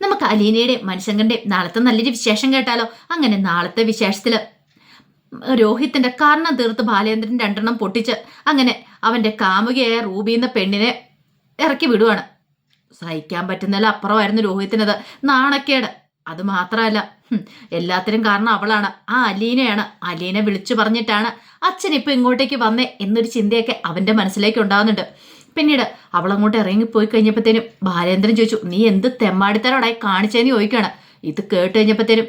നമുക്ക് അലീനയുടെ മനുഷ്യങ്കന്റെ നാളത്തെ നല്ലൊരു വിശേഷം കേട്ടാലോ? അങ്ങനെ നാളത്തെ വിശേഷത്തിൽ രോഹിത്തിന്റെ കർണം തീർത്ത് ബാലേന്ദ്രൻ രണ്ടെണ്ണം പൊട്ടിച്ച് അങ്ങനെ അവന്റെ കാമുകയായ റൂബി എന്ന പെണ്ണിനെ ഇറക്കി വിടുവാണ്. സഹിക്കാൻ പറ്റുന്നതിൽ അപ്പുറമായിരുന്നു രോഹിത്തിനത്. നാണക്കേട്. അത് മാത്രമല്ല എല്ലാത്തിനും കാരണം അവളാണ്. ആ അലീനയാണ്. അലീനെ വിളിച്ചു പറഞ്ഞിട്ടാണ് അച്ഛൻ ഇപ്പൊ ഇങ്ങോട്ടേക്ക് വന്നേ എന്നൊരു ചിന്തയൊക്കെ അവന്റെ മനസ്സിലേക്ക് ഉണ്ടാകുന്നുണ്ട് പിന്നീട് അവൾ അങ്ങോട്ട് ഇറങ്ങിപ്പോയി കഴിഞ്ഞപ്പോഴത്തേനും ബാലേന്ദ്രൻ ചോദിച്ചു നീ എന്ത് തെമ്മാടിത്തരോടായി കാണിച്ചതെന്ന് ചോദിക്കുകയാണ് ഇത് കേട്ട് കഴിഞ്ഞപ്പോഴത്തേനും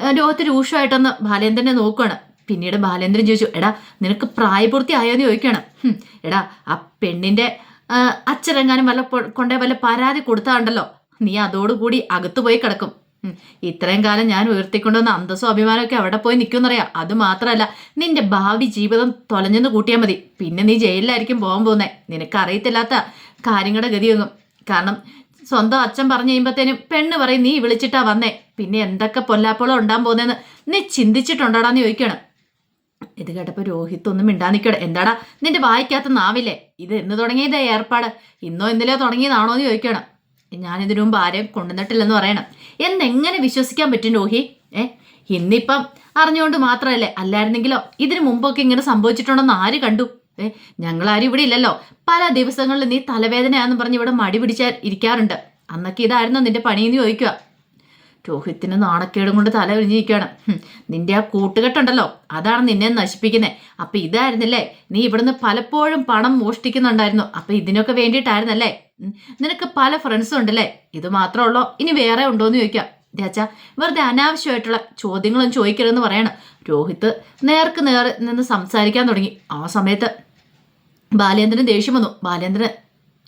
രോഗത്ത് രൂക്ഷമായിട്ടൊന്ന് ബാലേന്ദ്രനെ നോക്കുകയാണ് പിന്നീട് ബാലേന്ദ്രൻ ചോദിച്ചു എടാ നിനക്ക് പ്രായപൂർത്തി ആയോന്ന് ചോദിക്കുകയാണ് എടാ ആ പെണ്ണിന്റെ ആ, അച്ഛനെങ്ങാനും വല്ല കൊണ്ടേ വല്ല പരാതി കൊടുത്താണ്ടല്ലോ നീ അതോടുകൂടി അകത്ത് പോയി കിടക്കും. ഇത്രയും കാലം ഞാൻ ഉയർത്തിക്കൊണ്ടുവന്ന അന്തസ്സും അഭിമാനമൊക്കെ അവിടെ പോയി നിൽക്കുമെന്നറിയാം. അത് മാത്രമല്ല നിന്റെ ഭാവി ജീവിതം തൊലഞ്ഞെന്ന് കൂട്ടിയാൽ മതി. പിന്നെ നീ ജയിലിലായിരിക്കും പോകാൻ പോകുന്നേ. നിനക്ക് അറിയത്തില്ലാത്ത കാര്യങ്ങളുടെ ഗതിയൊന്നും. കാരണം സ്വന്തം അച്ഛൻ പറഞ്ഞു കഴിയുമ്പോഴത്തേനും പെണ്ണ് പറയും നീ വിളിച്ചിട്ടാ വന്നേ. പിന്നെ എന്തൊക്കെ പൊല്ലാപ്പോളം ഉണ്ടാൻ പോകുന്നതെന്ന് നീ ചിന്തിച്ചിട്ടുണ്ടോടാന്ന് ചോദിക്കണം ഇത് കേട്ടപ്പോൾ രോഹിത് ഒന്നും മിണ്ടാ നിൽക്കട്ടെ എന്താടാ നിന്റെ വായിക്കാത്ത നാവില്ലേ? ഇത് എന്ന് തുടങ്ങിയതേ ഏർപ്പാട്? ഇന്നോ ഇന്നലെയോ തുടങ്ങിയതാണോ? എന്ന് ചോദിക്കണം ഞാൻ ഇതിനു മുമ്പ് ആരെയും കൊണ്ടുവന്നിട്ടില്ലെന്ന് പറയണം. എന്നെങ്ങനെ വിശ്വസിക്കാൻ പറ്റും രോഹി ഏ? ഇന്നിപ്പം അറിഞ്ഞുകൊണ്ട് മാത്രമല്ലേ? അല്ലായിരുന്നെങ്കിലോ? ഇതിനു മുമ്പൊക്കെ ഇങ്ങനെ സംഭവിച്ചിട്ടുണ്ടെന്ന് ആര് കണ്ടു? ഏ? ഞങ്ങളാരും ഇവിടെ ഇല്ലല്ലോ. പല ദിവസങ്ങളിൽ നീ തലവേദനയാന്ന് പറഞ്ഞ് ഇവിടെ മടി പിടിച്ചാൽ ഇരിക്കാറുണ്ട്. അന്നൊക്കെ ഇതായിരുന്നു നിന്റെ പണിയെന്ന് ചോദിക്കുക. രോഹിത്തിന് നാണക്കേടും കൊണ്ട് തല വിരിഞ്ഞിരിക്കുകയാണ്. നിന്റെ ആ കൂട്ടുകെട്ടുണ്ടല്ലോ. അതാണ് നിന്നെ നശിപ്പിക്കുന്നത് അപ്പൊ ഇതായിരുന്നില്ലേ? നീ ഇവിടുന്ന് പലപ്പോഴും പണം മോഷ്ടിക്കുന്നുണ്ടായിരുന്നു. അപ്പൊ ഇതിനൊക്കെ വേണ്ടിയിട്ടായിരുന്നല്ലേ? നിനക്ക് പല ഫ്രണ്ട്സും ഉണ്ടല്ലേ? ഇത് മാത്രമുള്ളോ ഇനി വേറെ ഉണ്ടോയെന്ന് ചോദിക്കാം രാജ വെറുതെ അനാവശ്യമായിട്ടുള്ള ചോദ്യങ്ങളും ചോദിക്കരുതെന്ന് പറയണം. രോഹിത്ത് നേർക്ക് നേർ നിന്ന് സംസാരിക്കാൻ തുടങ്ങി. ആ സമയത്ത് ബാലേന്ദ്രൻ ദേഷ്യം വന്നു. ബാലേന്ദ്രൻ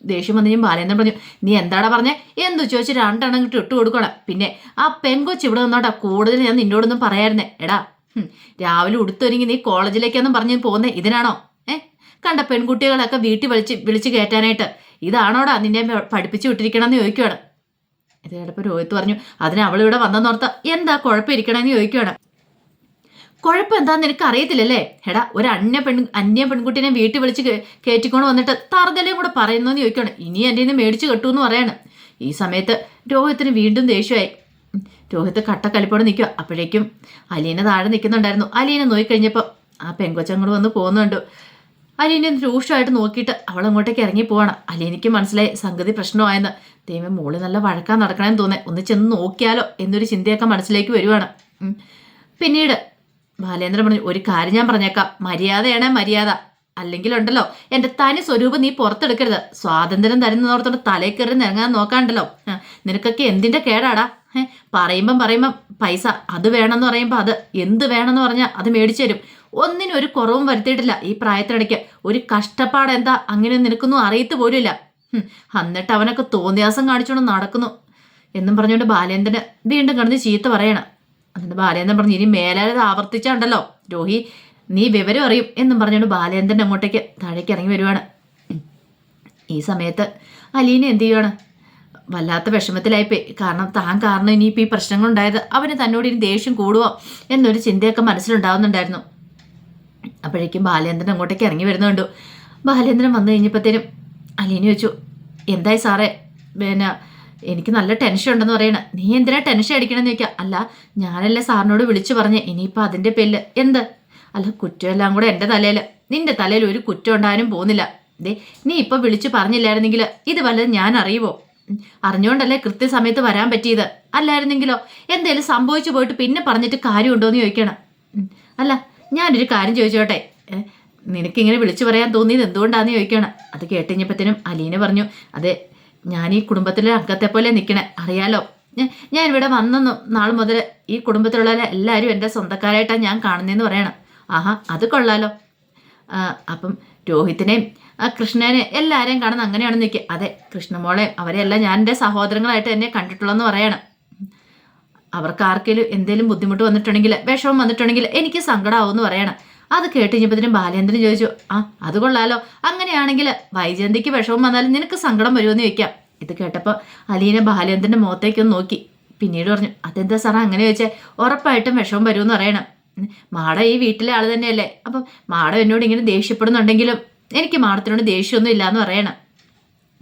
ദേഷ്യം വന്നു ബാലേന്ദ്രൻ പറഞ്ഞു നീ എന്താടാ പറഞ്ഞേ? എന്തു? ചോദിച്ച് രണ്ടെണ്ണം കിട്ടി ഇട്ട് കൊടുക്കണം. പിന്നെ ആ പെങ്കൊച്ച് ഇവിടെ നിന്നോട്ടാ കൂടുതൽ ഞാൻ നിന്നോടൊന്നും പറയായിരുന്നേ എടാ രാവിലെ ഉടുത്തൊരുങ്ങി നീ കോളേജിലേക്കൊന്നും പറഞ്ഞു പോകുന്നേ ഇതിനാണോ? ഏ? കണ്ട പെൺകുട്ടികളൊക്കെ വീട്ടിൽ വിളിച്ച് വിളിച്ച് കയറ്റാനായിട്ട്. ഇതാണോടാ നിന്നെ പഠിപ്പിച്ചു വിട്ടിരിക്കണമെന്ന് ചോദിക്കുകയാണ് ഇത് ചിലപ്പോൾ രോഹിത്ത് പറഞ്ഞു അതിന് അവളിവിടെ വന്നെന്നോർത്ത എന്താ കുഴപ്പമിരിക്കണമെന്ന് ചോദിക്കുകയാണ് കുഴപ്പം എന്താന്ന് നിനക്ക് അറിയത്തില്ലല്ലേ എടാ ഒരു അന്യ പെൺ അന്യ പെൺകുട്ടിനെ വീട്ടിൽ വിളിച്ച് കയറ്റിക്കൊണ്ട് വന്നിട്ട് തറുതലേം കൂടെ പറയുന്നു എന്ന് ചോദിക്കണം. ഇനി എന്റെ നിന്ന് മേടിച്ച് കെട്ടു എന്ന് പറയാണ്. ഈ സമയത്ത് രോഹിത്തിന് വീണ്ടും ദേഷ്യമായി. ഉം, കട്ട കട്ടക്കലിപ്പോടെ നിൽക്കുക. അപ്പോഴേക്കും അലീന താഴെ നിൽക്കുന്നുണ്ടായിരുന്നു. അലീന നോക്കിക്കഴിഞ്ഞപ്പോൾ ആ പെങ്കൊച്ചങ്ങോട് വന്ന് പോകുന്നുണ്ട്. അലീനെ രൂക്ഷമായിട്ട് നോക്കിയിട്ട് അവൾ അങ്ങോട്ടേക്ക് ഇറങ്ങി പോവാണ്. അലീനയ്ക്ക് മനസ്സിലായി സംഗതി പ്രശ്നമായെന്ന്. ദൈവം മോൾ നല്ല വഴക്കാൻ നടക്കണമെന്ന് തോന്നേ ഒന്ന് ചെന്ന് നോക്കിയാലോ എന്നൊരു ചിന്തയൊക്കെ മനസ്സിലേക്ക് വരുവാണ്. പിന്നീട് ബാലേന്ദ്രൻ പറഞ്ഞു ഒരു കാര്യം ഞാൻ പറഞ്ഞേക്കാം. മര്യാദയാണ് മര്യാദ. അല്ലെങ്കിൽ ഉണ്ടല്ലോ എന്റെ തനി സ്വരൂപം നീ പുറത്തെടുക്കരുത്. സ്വാതന്ത്ര്യം തരുന്നതോർത്തോട് തലയിൽ കയറി നിറങ്ങാൻ നോക്കാണ്ടല്ലോ. നിനക്കൊക്കെ എന്തിന്റെ കേടാടാ? പറയുമ്പം പറയുമ്പം പൈസ അത് വേണമെന്ന് പറയുമ്പോൾ അത്. എന്ത് വേണമെന്ന് പറഞ്ഞാൽ അത് മേടിച്ചു തരും. ഒന്നിനും ഒരു കുറവും വരുത്തിയിട്ടില്ല ഈ പ്രായത്തിനിടയ്ക്ക്. ഒരു കഷ്ടപ്പാട് എന്താ? അങ്ങനെ നിനക്കൊന്നും അറിയത്ത് പോലുമില്ല. എന്നിട്ട് അവനൊക്കെ തോന്നിയാസം കാണിച്ചുകൊണ്ട് നടക്കുന്നു. എന്നും പറഞ്ഞുകൊണ്ട് ബാലേന്ദ്രന് വീണ്ടും കിടന്ന് ചീത്ത പറയണം. എന്നിട്ട് ബാലേന്ദ്രൻ പറഞ്ഞു ഇനി മേലാലത് ആവർത്തിച്ചുണ്ടല്ലോ. രോഹി നീ വിവരം അറിയും എന്നും പറഞ്ഞുകൊണ്ട് ബാലേന്ദ്രൻ അങ്ങോട്ടേക്ക് താഴേക്ക് ഇറങ്ങി വരുവാണ്. ഈ സമയത്ത് അലീന എന്ത് ചെയ്യുവാണ്? വല്ലാത്ത വിഷമത്തിലായിപ്പോയി. കാരണം താൻ കാരണം ഇനിയിപ്പോൾ ഈ പ്രശ്നങ്ങളുണ്ടായത് അവന് തന്നോട് ഇനി ദേഷ്യം കൂടുവോ എന്നൊരു ചിന്തയൊക്കെ മനസ്സിലുണ്ടാവുന്നുണ്ടായിരുന്നു. അപ്പോഴേക്കും ബാലേന്ദ്രൻ അങ്ങോട്ടേക്ക് ഇറങ്ങി വരുന്നുണ്ടോ ബാലേന്ദ്രൻ വന്നു കഴിഞ്ഞപ്പോഴത്തേനും അലീന വെച്ചു എന്തായി സാറേ? പിന്നെ എനിക്ക് നല്ല ടെൻഷൻ ഉണ്ടെന്ന് പറയണ. നീ എന്തിനാ ടെൻഷൻ അടിക്കണമെന്ന് ചോദിക്കാം. അല്ല ഞാനല്ലേ സാറിനോട് വിളിച്ചു പറഞ്ഞേ ഇനിയിപ്പോൾ അതിന്റെ പേരിൽ എന്ത്? അല്ല കുറ്റമെല്ലാം കൂടെ എന്റെ തലയിൽ നിന്റെ തലയിൽ ഒരു കുറ്റം ഉണ്ടാകാനും പോകുന്നില്ല. ദേ നീ ഇപ്പോൾ വിളിച്ചു പറഞ്ഞില്ലായിരുന്നെങ്കിൽ ഇത് വല്ലതും ഞാൻ അറിയുമോ അറിഞ്ഞുകൊണ്ടല്ലേ കൃത്യസമയത്ത് വരാൻ പറ്റിയത്? അല്ലായിരുന്നെങ്കിലോ? എന്തേലും സംഭവിച്ചു പോയിട്ട് പിന്നെ പറഞ്ഞിട്ട് കാര്യമുണ്ടോ എന്ന് ചോദിക്കണം അല്ല ഞാനൊരു കാര്യം ചോദിച്ചോട്ടെ. നിനക്കിങ്ങനെ വിളിച്ചു പറയാൻ തോന്നിയത് എന്തുകൊണ്ടാണെന്ന് ചോദിക്കണം. അത് കേട്ടുകഴിഞ്ഞപ്പോഴത്തേനും അലീന പറഞ്ഞു അതെ ഞാൻ ഈ കുടുംബത്തിലെ അംഗത്തെ പോലെ നിൽക്കണേ അറിയാലോ. ഞാൻ ഇവിടെ വന്നെന്നു നാൾ മുതൽ ഈ കുടുംബത്തിലുള്ള എല്ലാവരും എന്റെ സ്വന്തക്കാരായിട്ടാണ് ഞാൻ കാണുന്നതെന്ന് പറയണം. ആഹാ അത് കൊള്ളാലോ. അപ്പം രോഹിത്തിനെയും ആ കൃഷ്ണനെ എല്ലാവരെയും കാണുന്ന അങ്ങനെയാണെന്ന് നിൽക്കുക അതെ കൃഷ്ണമോളെ അവരെല്ലാം ഞാൻ എന്റെ സഹോദരങ്ങളായിട്ട് എന്നെ കണ്ടിട്ടുള്ളതെന്ന് പറയണം. അവർക്ക് ആർക്കെങ്കിലും എന്തെങ്കിലും ബുദ്ധിമുട്ട് വന്നിട്ടുണ്ടെങ്കിൽ വിഷമം വന്നിട്ടുണ്ടെങ്കിൽ എനിക്ക് സങ്കടമാവുമെന്ന് പറയണം. അത് കേട്ട് കഴിഞ്ഞപ്പോഴത്തേനും ബാലേന്ദ്രൻ ചോദിച്ചു ആ അത് കൊള്ളാലോ. അങ്ങനെയാണെങ്കിൽ വൈജയന്തിക്ക് വിഷമം വന്നാലും നിനക്ക് സങ്കടം വരുമെന്ന് ചോദിക്കാം. ഇത് കേട്ടപ്പോൾ അലീന ബാലേന്ദ്രന്റെ മുഖത്തേക്കൊന്ന് നോക്കി. പിന്നീട് പറഞ്ഞു അതെന്താ സാറാ അങ്ങനെ ചോദിച്ചാൽ ഉറപ്പായിട്ടും വിഷമം വരുമെന്ന് പറയണം. മാട ഈ വീട്ടിലെ ആൾ തന്നെയല്ലേ. അപ്പം മാട എന്നോട് ഇങ്ങനെ ദേഷ്യപ്പെടുന്നുണ്ടെങ്കിലും എനിക്ക് മാഡത്തിനോട് ദേഷ്യമൊന്നും ഇല്ലയെന്ന് പറയണം.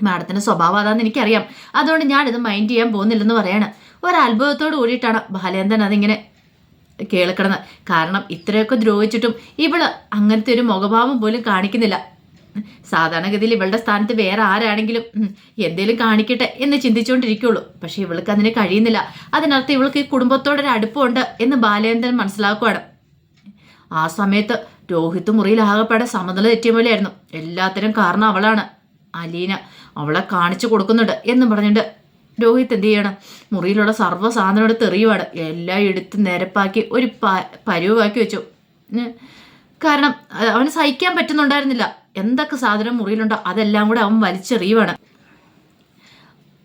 മാഡത്തിന്റെ സ്വഭാവം അതാന്ന് എനിക്കറിയാം. അതുകൊണ്ട് ഞാനിത് മൈൻഡ് ചെയ്യാൻ പോകുന്നില്ലെന്ന് പറയണം. ഒരത്ഭുതത്തോട് കൂടിയിട്ടാണ് ബാലേന്ദ്രൻ അതിങ്ങനെ കേൾക്കണത് കാരണം ഇത്രയൊക്കെ ദ്രോഹിച്ചിട്ടും ഇവൾ അങ്ങനത്തെ ഒരു മുഖഭാവം പോലും കാണിക്കുന്നില്ല. സാധാരണഗതിയിൽ ഇവളുടെ സ്ഥാനത്ത് വേറെ ആരാണെങ്കിലും എന്തേലും കാണിക്കട്ടെ എന്ന് ചിന്തിച്ചുകൊണ്ടിരിക്കുള്ളൂ. പക്ഷെ ഇവൾക്ക് അതിന് കഴിയുന്നില്ല. അതിനർത്ഥം ഇവൾക്ക് ഈ കുടുംബത്തോടൊരു അടുപ്പമുണ്ട് എന്ന് ബാലേന്ദ്രൻ മനസ്സിലാക്കുവാണ്. ആ സമയത്ത് രോഹിത് മുറിയിൽ ആകെപ്പാടെ സമനില തെറ്റിയ പോലെയായിരുന്നു. എല്ലാത്തിനും കാരണം അവളാണ്. അലീന അവളെ കാണിച്ചു കൊടുക്കുന്നുണ്ട് എന്ന് പറഞ്ഞിട്ട് രോഹിത് എന്ത് ചെയ്യണം? മുറിയിലുള്ള സർവ സാധനം എടുത്ത് എറിയുവാണ്. എല്ലാം എടുത്ത് നിരപ്പാക്കി ഒരു പ പരുവാക്കി വെച്ചു. കാരണം അവന് സഹിക്കാൻ പറ്റുന്നുണ്ടായിരുന്നില്ല. എന്തൊക്കെ സാധനം മുറിയിലുണ്ടോ അതെല്ലാം കൂടെ അവൻ വലിച്ചെറിയുവാണ്.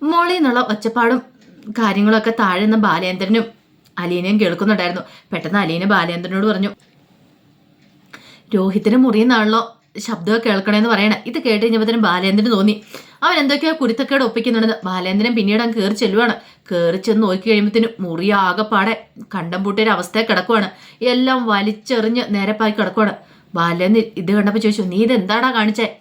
മോളിൽ നിന്നുള്ള ഒച്ചപ്പാടും കാര്യങ്ങളൊക്കെ താഴെ നിന്ന് ബാലേന്ദ്രനും അലീനയും കേൾക്കുന്നുണ്ടായിരുന്നു. പെട്ടെന്ന് അലീന ബാലേന്ദ്രനോട് പറഞ്ഞു രോഹിത്തിന് മുറിയിൽ നിന്നാണല്ലോ ശബ്ദമൊക്കെ കേൾക്കണേന്ന് പറയണേ. ഇത് കേട്ട് കഴിഞ്ഞപ്പോഴത്തേനും ബാലേന്ദ്രന് തോന്നി. അവൻ എന്തൊക്കെയോ കുരുത്തക്കേട് ഒപ്പിക്കുന്നുണ്ടെന്ന് ബാലേന്ദ്രൻ പിന്നീട് അങ്ങ് കയറി ചെല്ലുവാണ്. കയറി ചെന്ന് നോക്കി കഴിയുമ്പോഴത്തേനും മുറി ആകെപ്പാടെ കണ്ടം പൂട്ടിയൊരു അവസ്ഥയെ കിടക്കുവാണ്. എല്ലാം വലിച്ചെറിഞ്ഞ് നേരപ്പാക്കി കിടക്കുവാണ്. ബാലേന്ദ്രൻ ഇത് കണ്ടപ്പോൾ ചോദിച്ചു നീ ഇത് എന്താടാ കാണിച്ചേ?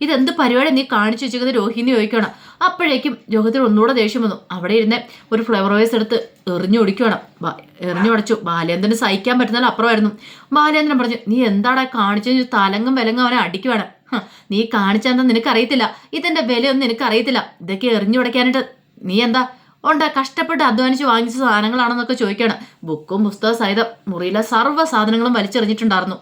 ഇതെന്ത് പരിപാടി നീ കാണിച്ചു വെച്ചിരിക്കുന്നത്? രോഹിണി ചോദിക്കണം അപ്പോഴേക്കും രോഹിത്തിന് ഒന്നുകൂടെ ദേഷ്യം വന്നു. അവിടെ ഇരുന്ന് ഒരു ഫ്ലവർ വൈസ് എടുത്ത് എറിഞ്ഞു ഒടിക്കുവാണ് ബ- എറിഞ്ഞു ഉടച്ചു ബാലേന്ദ്രന് സഹിക്കാൻ പറ്റുന്നതിൽ അപ്പുറമായിരുന്നു. ബാലേന്ദ്രൻ പറഞ്ഞു നീ എന്താടാ കാണിച്ചു തലങ്ങും വിലങ്ങും അവനെ അടിക്കുവാണ്. നീ കാണിച്ചെന്താ നിനക്കറിയത്തില്ല? ഇതിന്റെ വിലയൊന്നും നിനക്കറിയത്തില്ല. ഇതൊക്കെ എറിഞ്ഞു ഉടയ്ക്കാനായിട്ട് നീ എന്താ? ഉണ്ട് കഷ്ടപ്പെട്ട് അധ്വാനിച്ച് വാങ്ങിച്ച സാധനങ്ങളാണെന്നൊക്കെ ചോദിക്കുകയാണ്. ബുക്കും പുസ്തക സഹിതം മുറിയിലെ സർവ സാധനങ്ങളും വലിച്ചെറിഞ്ഞിട്ടുണ്ടായിരുന്നു.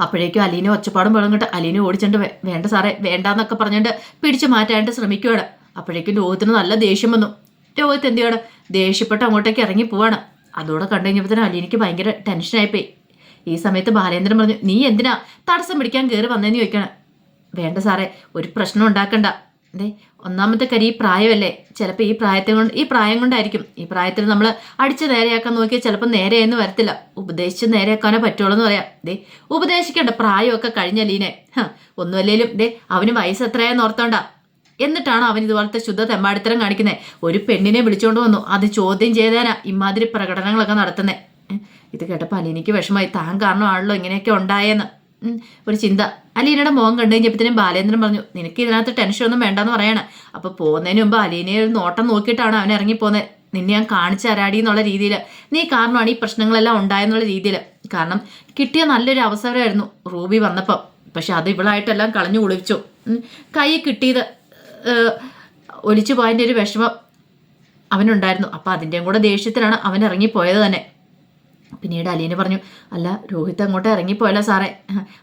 അപ്പോഴേക്കും അലീന ഒച്ചപ്പാടും വിളങ്ങിട്ട് അലീന ഓടിച്ചിട്ട് വേണ്ട സാറേ വേണ്ടാന്നൊക്കെ പറഞ്ഞിട്ട് പിടിച്ചു മാറ്റാനായിട്ട് ശ്രമിക്കുവാണ്. അപ്പോഴേക്കും രോഹിത്തിന് നല്ല ദേഷ്യം വന്നു. രോഹിത് എന്ത് ചെയ്യണം? ദേഷ്യപ്പെട്ട് അങ്ങോട്ടേക്ക് ഇറങ്ങി പോവാണ്. അതോടെ കണ്ടു കഴിഞ്ഞപ്പോഴത്തേനും അലീനയ്ക്ക് ഭയങ്കര ടെൻഷനായിപ്പോയി ഈ സമയത്ത് ബാലേന്ദ്രൻ പറഞ്ഞു നീ എന്തിനാ തടസ്സം പിടിക്കാൻ കയറി വന്നതെന്ന് ചോദിക്കണം? വേണ്ട സാറേ ഒരു പ്രശ്നം ഉണ്ടാക്കണ്ട. ദേ ഒന്നാമത്തെ കാര്യം ഈ പ്രായമല്ലേ? ചിലപ്പോൾ ഈ പ്രായത്തെ കൊണ്ട് ഈ പ്രായം കൊണ്ടായിരിക്കും. ഈ പ്രായത്തിൽ നമ്മൾ അടിച്ച് നേരെയാക്കാൻ നോക്കിയാൽ ചിലപ്പോൾ നേരെയെന്ന് വരത്തില്ല. ഉപദേശിച്ച് നേരെയാക്കാനേ പറ്റുള്ളൂ എന്ന് പറയാം. ദേ ഉപദേശിക്കണ്ട. പ്രായമൊക്കെ കഴിഞ്ഞ ലീനെ. ഒന്നുമല്ലേലും ദേ അവന് വയസ്സ് എത്രയാന്ന് ഓർത്തോണ്ട. എന്നിട്ടാണ് അവൻ ഇതുപോലത്തെ ശുദ്ധ തെമ്മാടിത്തരം കാണിക്കുന്നത് ഒരു പെണ്ണിനെ വിളിച്ചുകൊണ്ട് വന്നു. അത് ചോദ്യം ചെയ്താനാ. ഇമാതിരി പ്രകടനങ്ങളൊക്കെ നടത്തുന്നത് ഇത് കേട്ടപ്പോൾ അലീനയ്ക്ക് വിഷമായി താൻ കാരണമാണല്ലോ ഇങ്ങനെയൊക്കെ ഉണ്ടായെന്ന്. ഒരു ചിന്ത. അലീനയുടെ മുഖം കണ്ടു കഴിഞ്ഞപ്പോഴത്തേനും ബാലേന്ദ്രൻ പറഞ്ഞു നിനക്ക് ഇതിനകത്ത് ടെൻഷൻ ഒന്നും വേണ്ടെന്ന് പറയാണ്. അപ്പൊ പോകുന്നതിന് മുമ്പ് അലീനയെ ഒരു നോട്ടം നോക്കിയിട്ടാണ് അവൻ ഇറങ്ങിപ്പോകുന്നത് നിന്നെ ഞാൻ കാണിച്ച തരാടി എന്നുള്ള രീതിയിൽ നീ കാരണമാണ് ഈ പ്രശ്നങ്ങളെല്ലാം ഉണ്ടായെന്നുള്ള രീതിയിൽ കാരണം കിട്ടിയ നല്ലൊരു അവസരമായിരുന്നു റൂബി വന്നപ്പം. പക്ഷെ അത് ഇവളായിട്ടെല്ലാം കളഞ്ഞു കുളിച്ചു കൈ കിട്ടിയത് ഒലിച്ചു പോയതിന്റെ ഒരു വിഷമം അവനുണ്ടായിരുന്നു. അപ്പം അതിന്റെയും കൂടെ ദേഷ്യത്തിലാണ് അവൻ ഇറങ്ങിപ്പോയത് തന്നെ. പിന്നീട് അലീന പറഞ്ഞു അല്ല രോഹിത് അങ്ങോട്ട് ഇറങ്ങിപ്പോയല്ലോ സാറേ.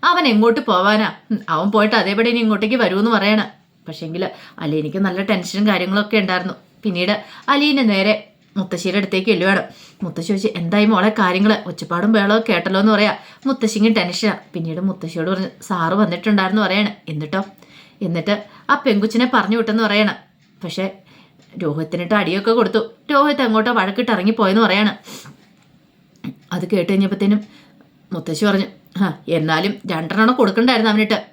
അവൻ എങ്ങോട്ട് പോവാനാ? അവൻ പോയിട്ട് അതേപടി ഇനി ഇങ്ങോട്ടേക്ക് വരുമെന്ന് പറയണ. പക്ഷേങ്കിൽ അലീനയ്ക്ക് നല്ല ടെൻഷനും കാര്യങ്ങളൊക്കെ ഉണ്ടായിരുന്നു. പിന്നീട് അലീന നേരെ മുത്തശ്ശിയുടെ അടുത്തേക്ക് എല്ലുവാണ് മുത്തശ്ശി ചോദിച്ചു എന്തായി മോളെ കാര്യങ്ങൾ ഒച്ചപ്പാടും ബേളവും കേട്ടല്ലോ എന്ന് പറയാ. മുത്തശ്ശിക്ക് ടെൻഷനാണ് പിന്നീട് മുത്തശ്ശിയോട് പറഞ്ഞു സാറ് വന്നിട്ടുണ്ടായിരുന്നു പറയണേ. എന്നിട്ടോ? എന്നിട്ട് ആ പെങ്കുച്ചിനെ പറഞ്ഞു വിട്ടെന്ന് പറയണം. പക്ഷേ രോഹിത്തിനിട്ട് അടിയൊക്കെ കൊടുത്തു. രോഹിത് അങ്ങോട്ട് വഴക്കിട്ട് ഇറങ്ങിപ്പോയെന്ന് പറയാണ്. അത് കേട്ട് കഴിഞ്ഞപ്പോഴത്തേനും മുത്തശ്ശി പറഞ്ഞു എന്നാലും രണ്ടെണ്ണം കൊടുക്കണ്ടായിരുന്നു അവനിട്ട്.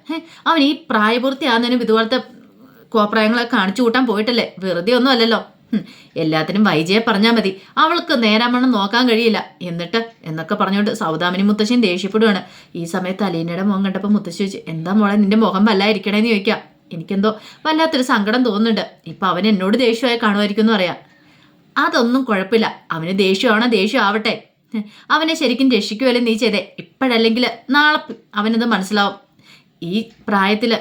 അവൻ ഈ പ്രായപൂർത്തിയാകുന്നതിനും ഇതുപോലത്തെ കോപ്രായങ്ങളെ കാണിച്ചു കൂട്ടാൻ പോയിട്ടല്ലേ? വെറുതെ ഒന്നും അല്ലല്ലോ. എല്ലാത്തിനും വൈജയെ പറഞ്ഞാൽ മതി. അവൾക്ക് നേരാമണ്ണം നോക്കാൻ കഴിയില്ല. എന്നിട്ട്? എന്നൊക്കെ പറഞ്ഞുകൊണ്ട് സൗദാമിനി മുത്തശ്ശിയും ദേഷ്യപ്പെടുവാണ്. ഈ സമയത്ത് അലീനയുടെ മുഖം കണ്ടപ്പോൾ മുത്തശ്ശി ചോദിച്ചു എന്താ മോളെ നിന്റെ മുഖം വല്ലായിരിക്കണേന്ന് ചോദിക്കാം. എനിക്കെന്തോ വല്ലാത്തൊരു സങ്കടം തോന്നുന്നുണ്ട്. ഇപ്പം അവൻ എന്നോട് ദേഷ്യമായി കാണുമായിരിക്കും എന്ന് പറയാം. അതൊന്നും കുഴപ്പമില്ല. അവന് ദേഷ്യമാണോ? ദേഷ്യം ആവട്ടെ. അവനെ ശരിക്കും രക്ഷിക്കുമല്ലേ നീ ചെയ്തേ? ഇപ്പോഴല്ലെങ്കിൽ നാളെ അവനത് മനസ്സിലാവും. ഈ പ്രായത്തിൽ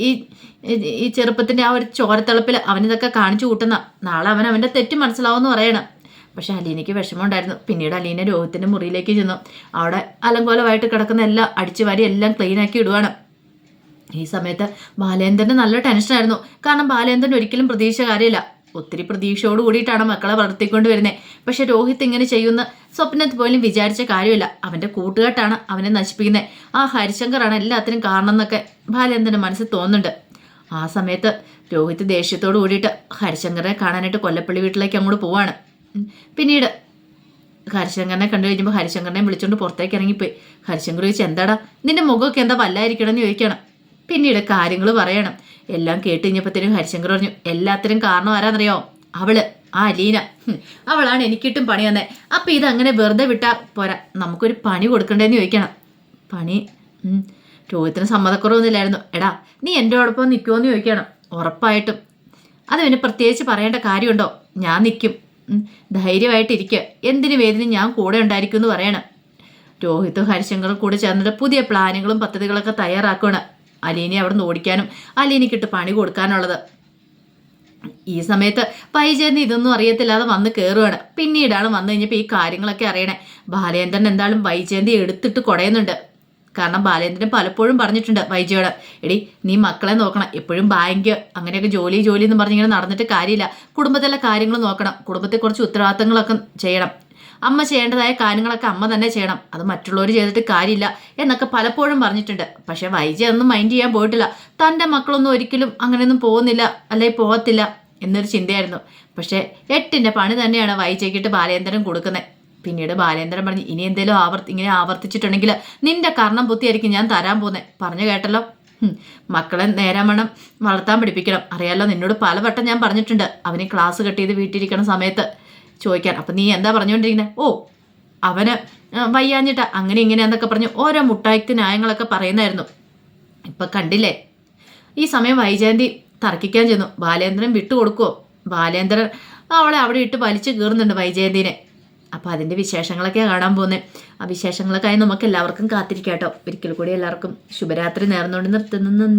ഈ ഈ- ചെറുപ്പത്തിന്റെ ആ ഒരു ചോരത്തിളപ്പിൽ അവനിതൊക്കെ കാണിച്ചു കൂട്ടുന്ന നാളെ അവൻ അവന്റെ തെറ്റ് മനസ്സിലാവുമെന്ന് പറയണം. പക്ഷെ അലീനയ്ക്ക് വിഷമമുണ്ടായിരുന്നു. പിന്നീട് അലീന രോഹിത്തിന്റെ മുറിയിലേക്ക് ചെന്നു. അവിടെ അലങ്കോലമായിട്ട് കിടക്കുന്ന എല്ലാം അടിച്ചു വാരി എല്ലാം ക്ലീനാക്കി ഇടുവാണ്. ഈ സമയത്ത് ബാലേന്ദ്രന് നല്ല ടെൻഷനായിരുന്നു കാരണം ബാലേന്ദ്രൻ ഒരിക്കലും പ്രതീക്ഷ കാര്യമില്ല. ഒത്തിരി പ്രതീക്ഷയോട് കൂടിയിട്ടാണ് മക്കളെ വളർത്തിക്കൊണ്ട് വരുന്നത് പക്ഷെ രോഹിത് ഇങ്ങനെ ചെയ്യുന്ന സ്വപ്നത്തിൽ പോലും വിചാരിച്ച കാര്യമില്ല. അവന്റെ കൂട്ടുകെട്ടാണ് അവനെ നശിപ്പിക്കുന്നത് ആ ഹരിശങ്കറാണ് എല്ലാത്തിനും കാരണം എന്നൊക്കെ ബാലേന്ദ്രന്റെ മനസ്സിൽ തോന്നുന്നുണ്ട്. ആ സമയത്ത് രോഹിത് ദേഷ്യത്തോട് കൂടിയിട്ട് ഹരിശങ്കറിനെ കാണാനായിട്ട് കൊല്ലപ്പള്ളി വീട്ടിലേക്ക് അങ്ങോട്ട് പോവാണ്. പിന്നീട് ഹരിശങ്കറിനെ കണ്ടു കഴിഞ്ഞപ്പോൾ ഹരിശങ്കറിനെ വിളിച്ചുകൊണ്ട് പുറത്തേക്ക് ഇറങ്ങിപ്പോയി. ഹരിശങ്കർ ചോദിച്ചു എന്താടാ നിന്റെ മുഖമൊക്കെ എന്താ വല്ലായിരിക്കണം എന്ന് ചോദിക്കണം പിന്നീട് കാര്യങ്ങൾ പറയണം. എല്ലാം കേട്ട് കഴിഞ്ഞപ്പോഴത്തേനും ഹരിശങ്കർ പറഞ്ഞു എല്ലാത്തിനും കാരണം ആരാന്നറിയോ? അവൾ ആ ലീന. അവളാണ് എനിക്കിട്ടും പണി തന്നെ. അപ്പൊ ഇത് അങ്ങനെ വെറുതെ വിട്ടാൽ പോരാ. നമുക്കൊരു പണി കൊടുക്കണ്ടേന്ന് ചോദിക്കണം. പണി? രോഹിത്തിന് സമ്മതക്കുറവൊന്നുമില്ലായിരുന്നു. എടാ നീ എന്റെ ഒപ്പം നിൽക്കുമോയെന്ന് ചോദിക്കണം. ഉറപ്പായിട്ടും. അത് പിന്നെ പ്രത്യേകിച്ച് പറയേണ്ട കാര്യമുണ്ടോ? ഞാൻ നിൽക്കും ധൈര്യമായിട്ടിരിക്കുക എന്തിനു വേദിനും ഞാൻ കൂടെ ഉണ്ടായിരിക്കും എന്ന് പറയണം. രോഹിത്തും ഹരിശങ്കറും കൂടെ ചേർന്നിട്ട് പുതിയ പ്ലാനുകളും പദ്ധതികളൊക്കെ തയ്യാറാക്കുകയാണ് അലീനെ അവിടെ നിന്ന് ഓടിക്കാനും അലീനക്കിട്ട് പണി കൊടുക്കാനുള്ളത്. ഈ സമയത്ത് പൈചേന്ന് ഇതൊന്നും അറിയത്തില്ലാതെ വന്ന് കയറുകയാണ് പിന്നീടാണ് വന്നു കഴിഞ്ഞപ്പോൾ ഈ കാര്യങ്ങളൊക്കെ അറിയണേ. ബാലേന്ദ്രൻ എന്തായാലും വൈജയന്തി എടുത്തിട്ട് കുടയുന്നുണ്ട്. കാരണം ബാലേന്ദ്രൻ പലപ്പോഴും പറഞ്ഞിട്ടുണ്ട് വൈജയോട് എടി നീ മക്കളെ നോക്കണം. എപ്പോഴും ബാങ്ക് അങ്ങനെയൊക്കെ ജോലി ജോലി എന്ന് പറഞ്ഞിങ്ങനെ നടന്നിട്ട് കാര്യമില്ല. കുടുംബത്തിലെ കാര്യങ്ങൾ നോക്കണം. കുടുംബത്തെ കുറച്ച് ഉത്തരവാദിത്തങ്ങളൊക്കെ ചെയ്യണം. അമ്മ ചെയ്യേണ്ടതായ കാര്യങ്ങളൊക്കെ അമ്മ തന്നെ ചെയ്യണം. അത് മറ്റുള്ളവർ ചെയ്തിട്ട് കാര്യമില്ല എന്നൊക്കെ പലപ്പോഴും പറഞ്ഞിട്ടുണ്ട്. പക്ഷെ വൈജി ഒന്നും മൈൻഡ് ചെയ്യാൻ പോയിട്ടില്ല. തന്റെ മക്കളൊന്നും ഒരിക്കലും അങ്ങനെയൊന്നും പോകുന്നില്ല അല്ലെ പോകത്തില്ല എന്നൊരു ചിന്തയായിരുന്നു. പക്ഷേ എട്ടിന്റെ പണി തന്നെയാണ് വൈജയ്ക്കിട്ട് ബാലേന്ദ്രൻ കൊടുക്കുന്നത്. പിന്നീട് ബാലേന്ദ്രൻ പറഞ്ഞു ഇനി എന്തേലും ആവർത്തി ഇങ്ങനെ ആവർത്തിച്ചിട്ടുണ്ടെങ്കിൽ നിന്റെ കർണം ബുദ്ധിയായിരിക്കും ഞാൻ തരാൻ പോകുന്നത് പറഞ്ഞു കേട്ടല്ലോ. മക്കളെ നേരം വേണം വളർത്താൻ പഠിപ്പിക്കണം. അറിയാലോ നിന്നോട് പലവട്ടം ഞാൻ പറഞ്ഞിട്ടുണ്ട്. അവന് ക്ലാസ് കട്ട് ചെയ്ത് വീട്ടിലിരിക്കണ സമയത്ത്. ചോദിക്കാൻ. അപ്പം നീ എന്താ പറഞ്ഞുകൊണ്ടിരിക്കുന്നത് ഓ അവന് വയ്യാഞ്ഞിട്ട. അങ്ങനെ ഇങ്ങനെയാന്നൊക്കെ പറഞ്ഞു ഓരോ മുട്ടായിക്ക് ന്യായങ്ങളൊക്കെ പറയുന്നായിരുന്നു. ഇപ്പം കണ്ടില്ലേ? ഈ സമയം വൈജയന്തി തർക്കിക്കാൻ ചെന്നു. ബാലേന്ദ്രൻ വിട്ടുകൊടുക്കുമോ ബാലേന്ദ്രൻ അവളെ അവിടെ ഇട്ട് വലിച്ചു കീറുന്നുണ്ട് വൈജയന്തിനെ. അപ്പോൾ അതിന്റെ വിശേഷങ്ങളൊക്കെ കാണാൻ പോകുന്നത് ആ വിശേഷങ്ങളൊക്കെ ആയി നമുക്ക് എല്ലാവർക്കും കാത്തിരിക്കാം കേട്ടോ ഒരിക്കൽ കൂടി എല്ലാവർക്കും ശുഭരാത്രി നേർന്നുകൊണ്ട് നിർത്തുന്നു. നന്ദി.